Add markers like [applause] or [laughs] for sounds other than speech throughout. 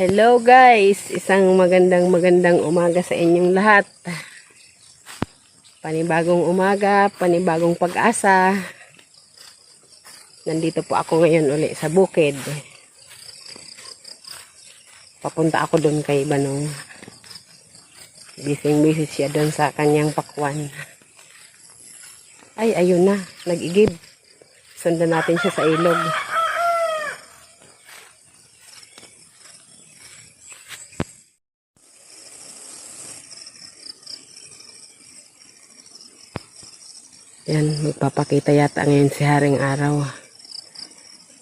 Hello guys, isang magandang magandang umaga sa inyong lahat. Panibagong umaga, panibagong pag-asa. Nandito po ako ngayon uli sa bukid. Papunta ako doon kay Banong. Bising busy siya doon sa kanyang pakwan. Ay, ayun na, nag-igib. Sundan natin siya sa ilog. Yan, magpapakita yata ngayon si Haring Araw.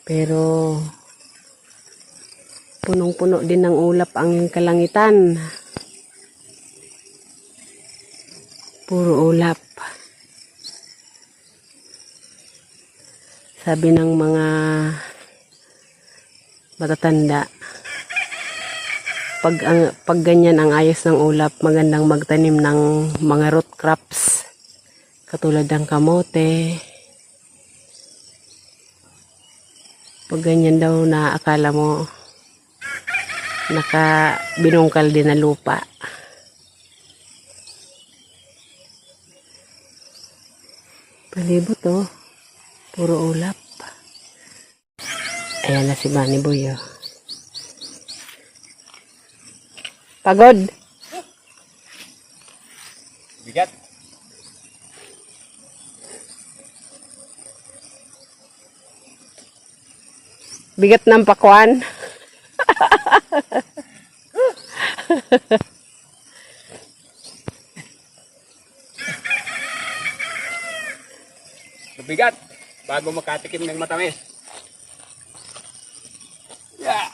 Pero, punong-puno din ng ulap ang kalangitan. Puro ulap. Sabi ng mga matatanda, pag, ang, pag ganyan ang ayos ng ulap, magandang magtanim ng mga root crops katulad ng kamote. Pag ganyan daw na akala mo naka binungkal din na lupa. Palibot oh. Puro ulap. Ayan na si Manny Boy oh. Pagod. Bigat. Bigat ng pakwan. Bigat. Bago makatikim ng matamis. Yeah.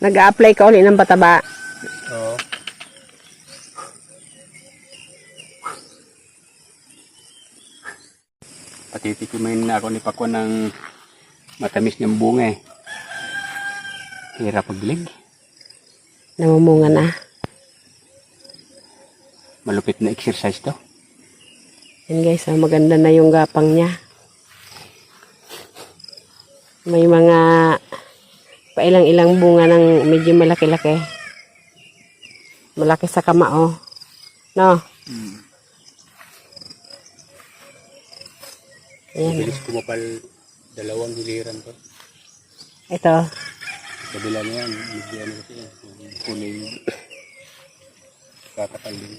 Nag-a-apply ka ulit ng pataba. Oo. Patitikimin na ako ni Paco ng matamis niyang bunga eh. Hirap pagbilig. Namumunga na. Malupit na exercise to. Yan guys, ah, maganda na yung gapang niya. May mga pailang-ilang bunga ng medyo malaki-laki. Malaki sa kamao. No? Ayan. Bilis kumapal dalawang hiliran to. Ito. Kabila na yan. Medyo ano kasi yan. Kuning kakapal din.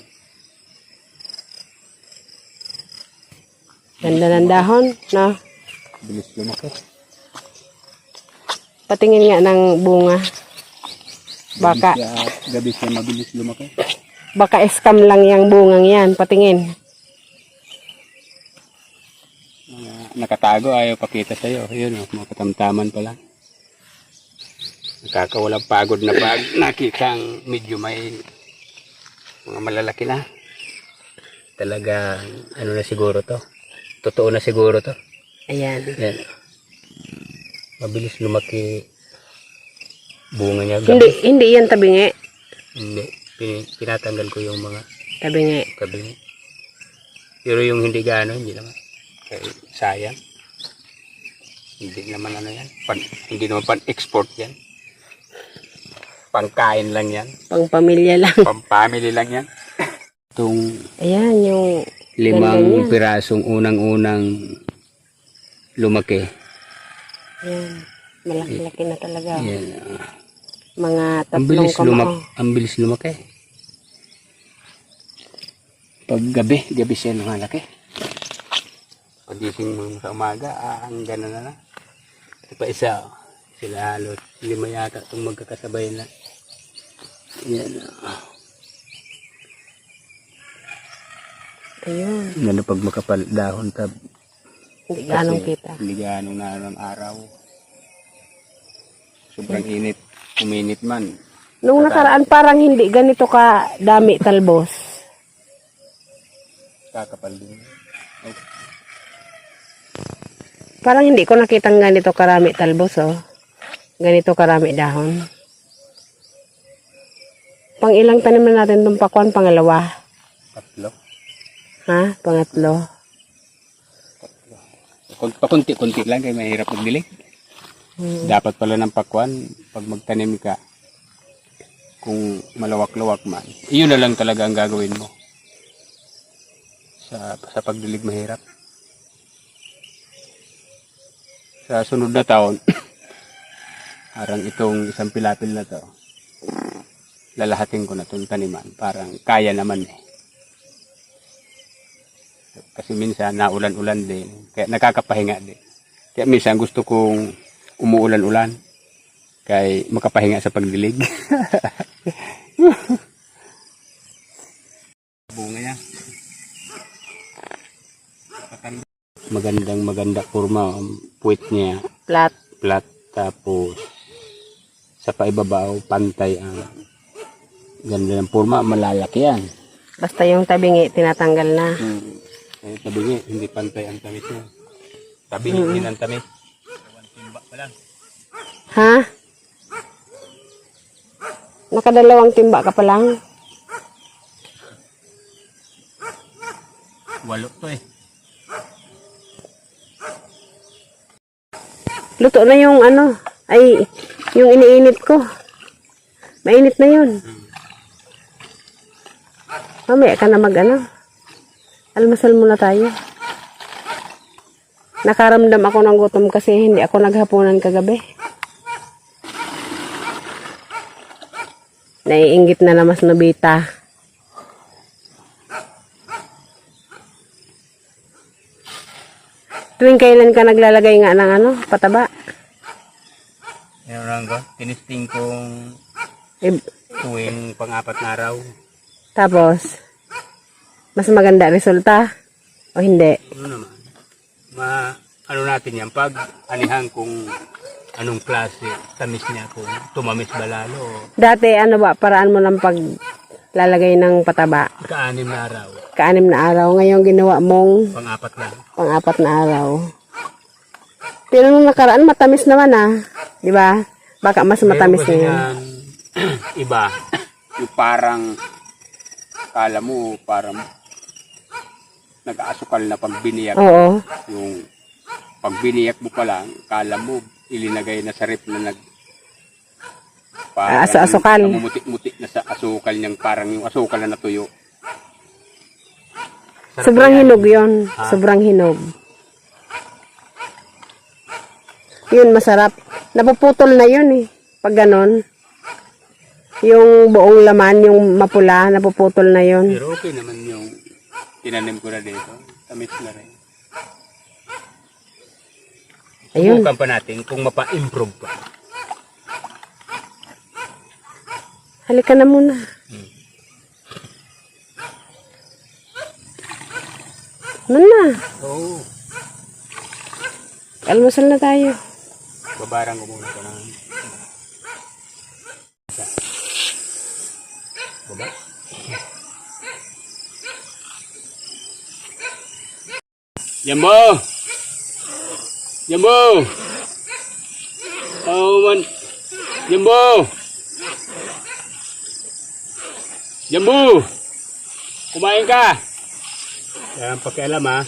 Ganda ng dahon. No? Bilis lumaki. Patingin nga ng bunga. Baka, Gabi siya, gabi siya mabilis lumaki. baka scam lang yung bungang yan. Patingin. Mga nakatago, ayaw pakita sa'yo. Yun, oh, mga katamtaman pa lang. Nakakawalang pagod na pag [coughs] nakita ang medyo may mga malalaki na. Talaga, ano na siguro to. Totoo na siguro to. Ayan. Yan. Mabilis lumaki bunga niya. Hindi, hindi yan tabingi. Hindi. Pin- pinatanggal ko yung mga Tabingi. tabi. Pero yung hindi gaano, hindi naman. Kaya sayang. Hindi naman ano yan. Pan, hindi naman pan-export yan. Pangkain lang yan. Pang pamilya lang. [laughs] Pang-family lang yan. Itong Ayan, yung limang Ganda niya. pirasong unang-unang lumaki. Ayan. Malaki-laki na talaga. Yan. Mga Ang tatlong bilis kamao. Ang bilis lumaki. Pag gabi, gabi siya lumalaki. Pagising mo sa umaga, ah, ang gano'n na lang. Ito pa isa, oh. sila halos lima yata itong magkakasabay na. Yan. ah. Ayun. Na pag makapal dahon tab. Hindi ganong kita. Hindi ganong na ng araw. Sobrang init. Uminit man. Nung nakaraan parang hindi ganito ka dami talbos. Kakapal din. Oh, Parang hindi ko nakitang ganito karami talbos oh. Ganito karami dahon. Pang ilang tanim na natin itong pakwan? Pangalawa. Tatlo. Ha? Pangatlo. Tatlo. Pakunti-kunti lang kaya mahirap magdilig. Hmm. Dapat pala ng pakwan, pag magtanim ka, kung malawak-lawak man, iyon na lang talaga ang gagawin mo. Sa, sa pagdilig mahirap. Sa sunod na taon, [coughs] parang itong isang pilapil na to, lalahatin ko na itong taniman. Parang kaya naman eh. Kasi minsan naulan-ulan din. Kaya nakakapahinga din. Kaya minsan gusto kong umuulan-ulan. Kay makapahinga sa pagdilig. [laughs] Bunga niya. Magandang maganda forma ang puwit niya. Flat. Flat tapos sa paibabaw pantay ang ganda ng forma. Malalaki yan. Basta yung tabingi, tinatanggal na. Hmm. Eh, tabingi, hindi pantay ang tamis niya. Tabingi din ang tamis. Ha? Nakadalawang timba ka pa lang. Walo to eh. Luto na yung ano, ay, yung iniinit ko. Mainit na yun. Mamaya ka na mag ano. Almasal muna tayo. Nakaramdam ako ng gutom kasi hindi ako naghapunan kagabi. Naiingit na na mas nobita. Tuwing kailan ka naglalagay nga ng ano, pataba? Meron lang ko. Tinisting kong Eh, tuwing pang-apat na araw. Tapos, mas maganda resulta o hindi? Ano naman? Ma, ano natin yan? Pag anihan kung anong klase tamis niya kung tumamis ba lalo Dati, ano ba, paraan mo ng paglalagay ng pataba? kaanim na araw. Kaanim na araw. Ngayon, ginawa mong Pang-apat lang. pang-apat na araw. Pero nung nakaraan, matamis naman ah. Di ba? Baka mas matamis Meron kasi ngayon. [clears throat] iba. Yung parang, kala mo, parang nag-aasukal na pag biniyak. Oo. Yung pag biniyak mo pa lang, kala mo, ilinagay na sa rip na nag Ah, sa asukal. namumutik-mutik na sa asukal niyang parang yung asukal na natuyo. Sobrang hinog yon Sobrang hinog. Yun, masarap. Napuputol na yun eh. Pag ganon. Yung buong laman, yung mapula, napuputol na yun. Pero okay naman yung tinanim ko na dito. Tamis na rin. Ayun. Subukan pa natin kung mapa-improve pa. Halika na muna. Ano na? Oo. Almusal na tayo. Babarang ko muna ito ng... Baba? Jambo! Jambo! Oh, man. Jambo! Jambo! Kumain ka! Yan, pakialam ha.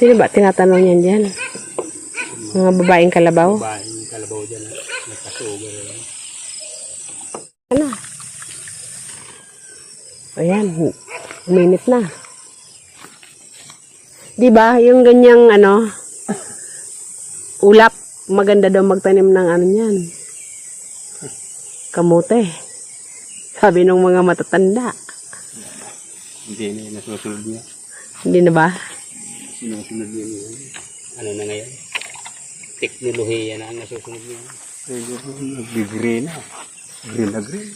Sino ba tinatanong yan dyan? Mga babaeng kalabaw? Babaeng kalabaw dyan. Nagkasugar. Ano? Ayan, uminit na. 'Di ba yung ganyang ano, ulap, maganda daw magtanim ng ano niyan. Kamote. Sabi ng mga matatanda. Hindi na yun nasusunod niya. Hindi na ba? Sinusunod niya yun. Ano na ngayon? Teknolohiya na ang nasusunod niya. Nag-green na. Green na green.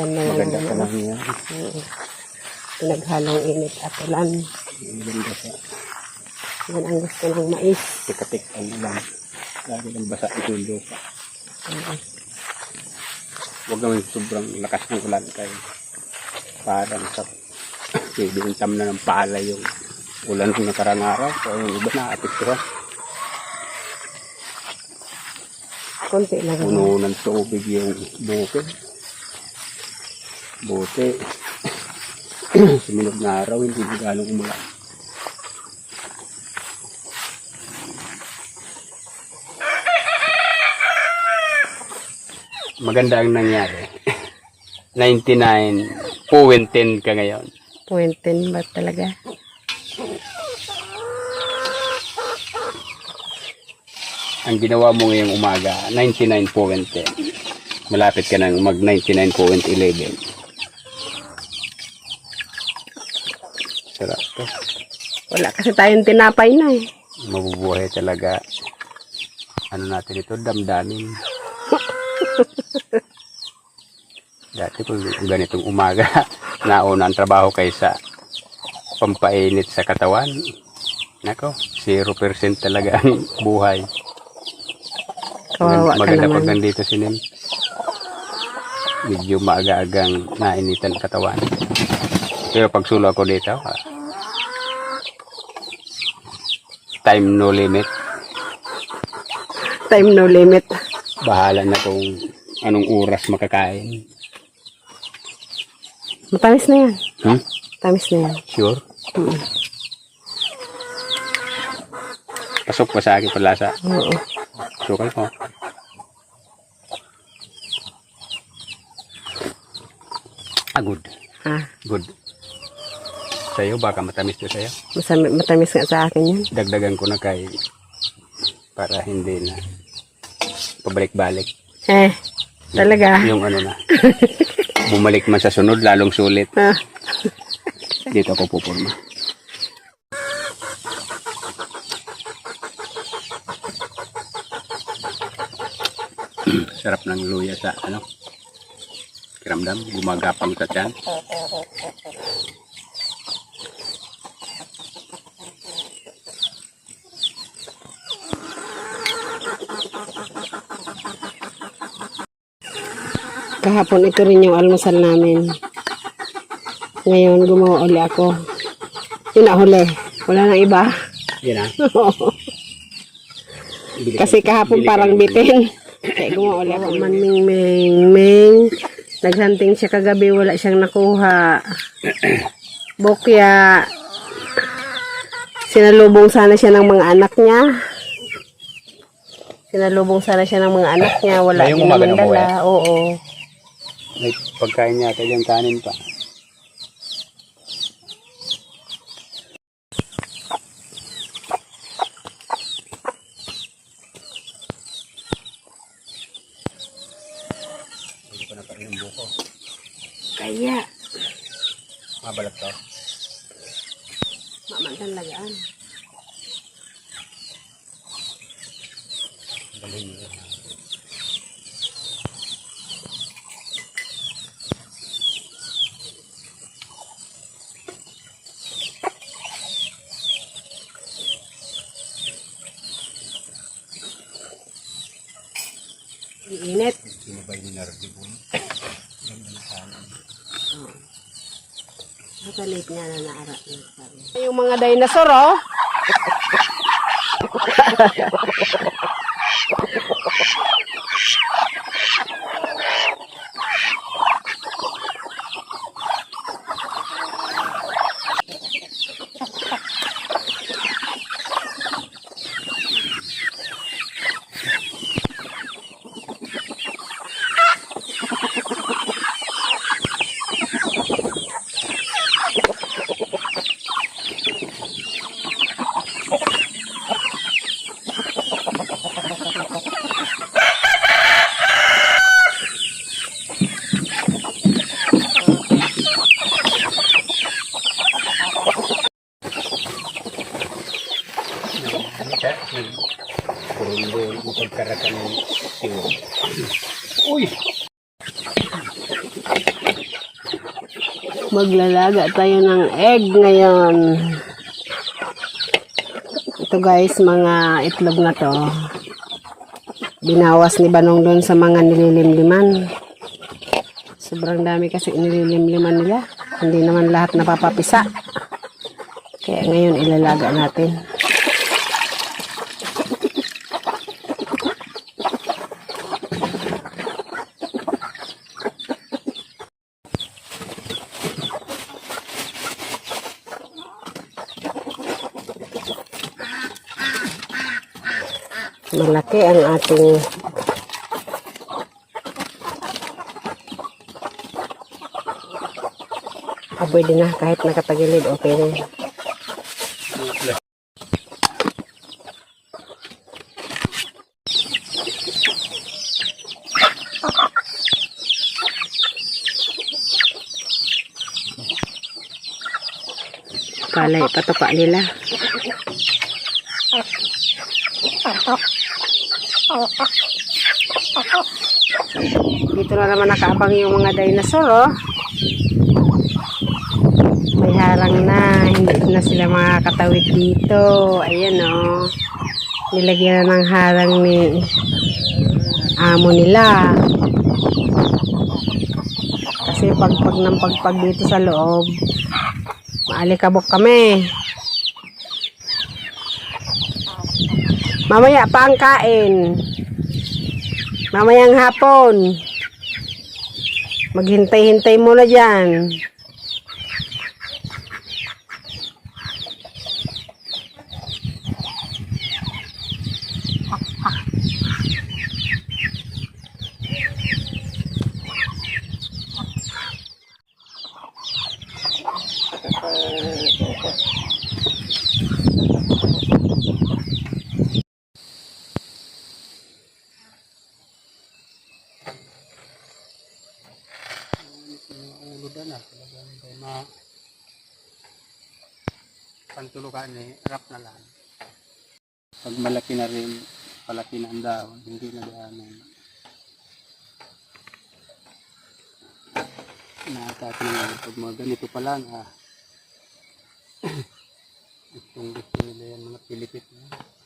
Yan na. Maganda pa lang yan. Pinaghalong init at ulan. Maganda sa Yan ang gusto ng mais. tikatik ang lang. Lagi lang basa ito yung lupa. Huwag naman sobrang lakas ng ulan kay parang sa [clears throat] pwede yung tam na ng pala yung ulan ng nakarang araw. So yung iba na apektuhan. Konti lang. puno ng tubig yung bukid. Buti. [clears throat] Suminog na araw, hindi gano'ng umulan. Maganda ang nangyari. [laughs] 99.10 ka ngayon. Puwenten ba talaga? Ang ginawa mo ngayong umaga, 99.10. Malapit ka nang mag 99.11. Sarap to. Wala kasi tayong tinapay na eh. Mabubuhay talaga. Ano natin ito? Damdamin. [laughs] Dati kung ganitong umaga, [laughs] nauna ang trabaho kaysa pampainit sa katawan. Nako, 0% talaga ang buhay. Kawawa ka Maganda pag naman. nandito si Nim. Medyo maaga-agang nainitan ang katawan. Pero pag sulo ako dito, ah, time no limit. Time no limit. Bahala na kung anong oras makakain. Matamis na yan. Hmm? Matamis na yan. Sure? Mm. Pasok pa sa akin palasa. Oo. Sukal ko. Ah, good. Ha, Good. Sa'yo, baka matamis to sa'yo. masami, matamis nga sa akin yan. Dagdagan ko na kay para hindi na pabalik-balik. Eh, talaga. Yung ano na. [laughs] Bumalik man sa sunod, lalong sulit. Ha, Dito ako pupurma. [clears throat] Sarap ng luya sa ano. Kiramdam, gumagapang sa tiyan. kahapon ito rin yung almusal namin. Ngayon, gumawa uli ako. Yun na huli. Wala nang iba. Ah. [laughs] Ka- Kasi kahapon parang ng- bitin. Kaya gumawa uli ako. Manming ming ming. Naghunting siya kagabi. Wala siyang nakuha. Bokya. Sinalubong sana siya ng mga anak niya. Sinalubong sana siya ng mga anak niya. Wala din naman dala. Oo. May pagkain yata dyan, kanin pa. Ko yung buko. Kaya. Mabalat to. Mamantan lagaan. Galing yun. Iinit. Sino ba yung nardibuan? Nakalit niya na naara. Yung mga dinosaur, oh. [laughs] Maglalaga tayo ng egg ngayon. Ito guys, mga itlog na to. Binawas ni Banong doon sa mga nililimliman. Sobrang dami kasi nililimliman nila. Hindi naman lahat napapapisa. Kaya ngayon ilalaga natin. Malaki ang ating Ah, pwede na. Kahit nakatagilid, okay na. yun. Palay, patuka nila. Dito na naman nakaabang yung mga dinosaur, oh. May harang na. Hindi na sila makakatawid dito. Ayan, oh. Nilagyan na ng harang ni amo nila. Kasi pagpag ng pagpag dito sa loob, maalikabok kami. Mamaya pa ang kain. Mamayang hapon. Maghintay-hintay muna dyan. Doon ah. Talagang may ma... Pantulukan eh, rap na lang. Pag malaki na rin, palaki na ang dahon, hindi na daanan. Nakatake na. Pag mga ganito pa lang ah. [coughs] Itong gusto nila mga Pilipit na.